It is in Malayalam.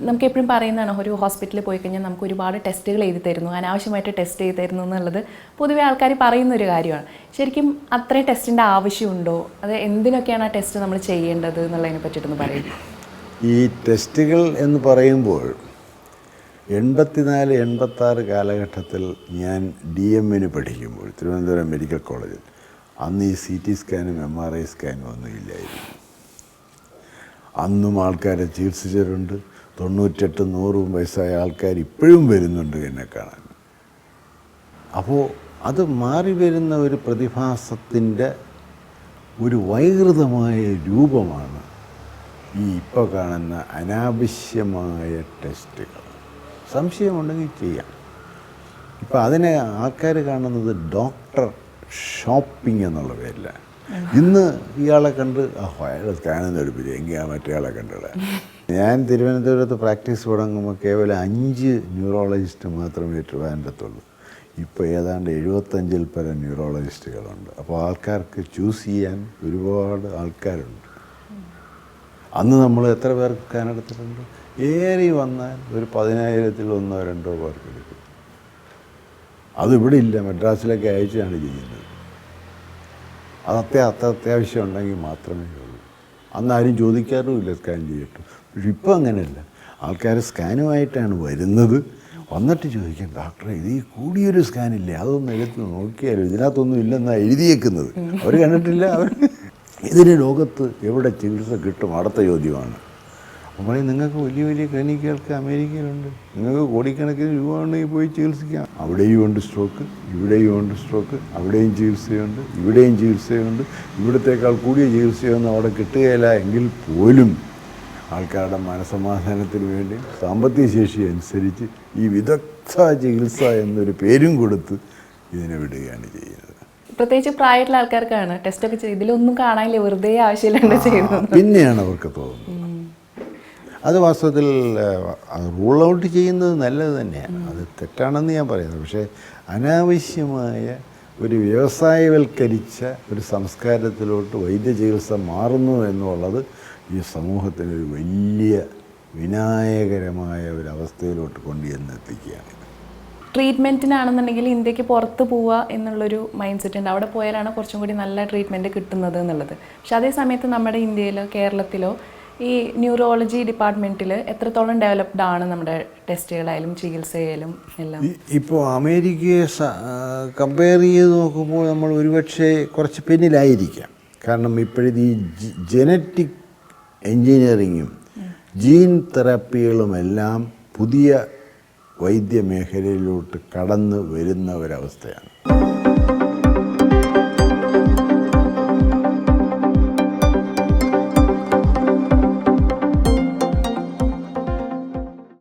നമുക്ക് എപ്പോഴും പറയുന്നതാണ് ഒരു ഹോസ്പിറ്റലിൽ പോയി കഴിഞ്ഞാൽ നമുക്ക് ഒരുപാട് ടെസ്റ്റുകൾ എഴുതി തരുന്നു അനാവശ്യമായിട്ട് ടെസ്റ്റ് ചെയ്തു തരുന്നു എന്നുള്ളത് പൊതുവെ ആൾക്കാർ പറയുന്ന ഒരു കാര്യമാണ്. ശരിക്കും അത്രയും ടെസ്റ്റിന്റെ ആവശ്യമുണ്ടോ? അത് എന്തിനൊക്കെയാണ് ആ ടെസ്റ്റ് നമ്മൾ ചെയ്യേണ്ടത് എന്നുള്ളതിനെ പറ്റിയിട്ടൊന്ന് പറയും. ഈ ടെസ്റ്റുകൾ എന്ന് പറയുമ്പോൾ എൺപത്തിനാല് എൺപത്താറ് കാലഘട്ടത്തിൽ ഞാൻ ഡി എമ്മിന് പഠിക്കുമ്പോൾ തിരുവനന്തപുരം മെഡിക്കൽ കോളേജിൽ അന്ന് ഈ സി ടി സ്കാനും എം ആർ ഐ സ്കാനും ഒന്നും ഇല്ലായിരുന്നു. അന്നും ആൾക്കാരെ ചികിത്സിച്ചിട്ടുണ്ട് തൊണ്ണൂറ്റെട്ട് നൂറും വയസ്സായ ആൾക്കാർ ഇപ്പോഴും വരുന്നുണ്ട് എന്നെ കാണാൻ. അപ്പോൾ അത് മാറി വരുന്ന ഒരു പ്രതിഭാസത്തിന്റെ ഒരു വൈകൃതമായ രൂപമാണ് ഈ ഇപ്പോൾ കാണുന്ന അനാവശ്യമായ ടെസ്റ്റുകൾ. സംശയമുണ്ടെങ്കിൽ ചെയ്യാം. ഇപ്പം അതിനെ ആൾക്കാർ കാണുന്നത് ഡോക്ടർ ഷോപ്പിംഗ് എന്നുള്ള പേരിലാണ്. ഇന്ന് ഇയാളെ കണ്ട് അയാൾ സ്കാനെന്ന് എടുപ്പില്ല എങ്കിൽ ആ ആളെ കണ്ടില്ല ഞാൻ തിരുവനന്തപുരത്ത് പ്രാക്ടീസ് തുടങ്ങുമ്പോൾ കേവലം അഞ്ച് ന്യൂറോളജിസ്റ്റ് മാത്രമേ ട്രിവാൻഡത്തുള്ളൂ ഇപ്പോൾ ഏതാണ്ട് എഴുപത്തഞ്ചിൽ പരം ന്യൂറോളജിസ്റ്റുകളുണ്ട്. അപ്പോൾ ആൾക്കാർക്ക് ചൂസ് ചെയ്യാൻ ഒരുപാട് ആൾക്കാരുണ്ട്. അന്ന് നമ്മൾ എത്ര പേർക്ക് സ്കാൻ എടുത്തിട്ടുണ്ട്? ഏറി വന്നാൽ ഒരു പതിനായിരത്തിൽ ഒന്നോ രണ്ടോ പേർക്ക് എടുക്കും. അതിവിടെ ഇല്ല. മദ്രാസിലൊക്കെ അയച്ചാണ് ചെയ്യുന്നത്. അത് അത്യാവശ്യം ഉണ്ടെങ്കിൽ മാത്രമേ അന്ന് ആരും ചോദിക്കാറുമില്ല സ്കാൻ ചെയ്തിട്ട്. പക്ഷെ ഇപ്പോൾ അങ്ങനെയല്ല. ആൾക്കാർ സ്കാനുമായിട്ടാണ് വരുന്നത്. വന്നിട്ട് ചോദിക്കും ഡോക്ടറെ ഇത് ഈ കൂടിയൊരു സ്കാനില്ലേ? അതൊന്ന് എടുത്ത് നോക്കിയാലും? ഇതിനകത്തൊന്നും ഇല്ലെന്നാണ് എഴുതിയേക്കുന്നത്. അവർ കണ്ടിട്ടില്ല. അവർ ഇതിന് ലോകത്ത് എവിടെ ചികിത്സ കിട്ടും? അടുത്ത ചോദ്യമാണ്. അപ്പോൾ നിങ്ങൾക്ക് വലിയ വലിയ ക്ലിനിക്കുകൾക്ക് അമേരിക്കയിലുണ്ട്. നിങ്ങൾക്ക് കോടിക്കണക്കിന് രൂപ ഉണ്ടെങ്കിൽ പോയി ചികിത്സിക്കാം. അവിടെയും ഉണ്ട് സ്ട്രോക്ക് ഇവിടെയും ഉണ്ട് സ്ട്രോക്ക് അവിടെയും ചികിത്സയുണ്ട് ഇവിടെയും ചികിത്സയുണ്ട്. ഇവിടത്തേക്കാൾ കൂടിയ ചികിത്സയൊന്നും അവിടെ കിട്ടുകയില്ല എങ്കിൽ പോലും ആൾക്കാരുടെ മനസമാധാനത്തിന് വേണ്ടി സാമ്പത്തിക ശേഷി അനുസരിച്ച് ഈ വിദഗ്ധ ചികിത്സ എന്നൊരു പേരും കൊടുത്ത് ഇതിനെ വിടുകയാണ് ചെയ്യുന്നത്. പ്രത്യേകിച്ച് പ്രായമുള്ള ആൾക്കാർക്കാണ് ടെസ്റ്റൊക്കെ ഒക്കെ ഇതിലൊന്നും കാണാനില്ല വെറുതെ ആവശ്യമില്ലാണ്ട് ചെയ്യുന്നത്. പിന്നെയാണ് അവർക്ക് തോന്നുന്നത്. അത് വാസ്തവത്തിൽ റൂൾ ഔട്ട് ചെയ്യുന്നത് നല്ലത് തന്നെയാണ്. അത് തെറ്റാണെന്ന് ഞാൻ പറയുന്നത് പക്ഷേ അനാവശ്യമായ ഒരു വ്യവസായവൽക്കരിച്ച ഒരു സംസ്കാരത്തിലോട്ട് വൈദ്യ ചികിത്സ മാറുന്നു എന്നുള്ളത് ഈ സമൂഹത്തിന് ഒരു വലിയ വിനായകരമായ ഒരു അവസ്ഥയിലോട്ട് കൊണ്ടുചെന്ന് എത്തിക്കുകയാണ്. ട്രീറ്റ്മെന്റിനാണെന്നുണ്ടെങ്കിൽ ഇന്ത്യയ്ക്ക് പുറത്ത് പോവുക എന്നുള്ളൊരു മൈൻഡ് സെറ്റ് ഉണ്ട്. അവിടെ പോയാലാണ് കുറച്ചും കൂടി നല്ല ട്രീറ്റ്മെന്റ് കിട്ടുന്നത് എന്നുള്ളത്. പക്ഷെ അതേ സമയത്ത് നമ്മുടെ ഇന്ത്യയിലോ കേരളത്തിലോ ഈ ന്യൂറോളജി ഡിപ്പാർട്ട്മെന്റിൽ എത്രത്തോളം ഡെവലപ്ഡ് ആണ് നമ്മുടെ ടെസ്റ്റുകളായാലും ചികിത്സയായാലും എല്ലാം? ഇപ്പോൾ അമേരിക്കയെ കമ്പയർ ചെയ്ത് നോക്കുമ്പോൾ നമ്മൾ ഒരുപക്ഷെ കുറച്ച് പിന്നിലായിരിക്കാം. കാരണം ഇപ്പോഴത്തെ ഈ ജനറ്റിക് എൻജിനീയറിങ്ങും ജീൻ തെറാപ്പികളുമെല്ലാം പുതിയ വൈദ്യമേഖലയിലോട്ട് കടന്നു വരുന്ന ഒരവസ്ഥയാണ്.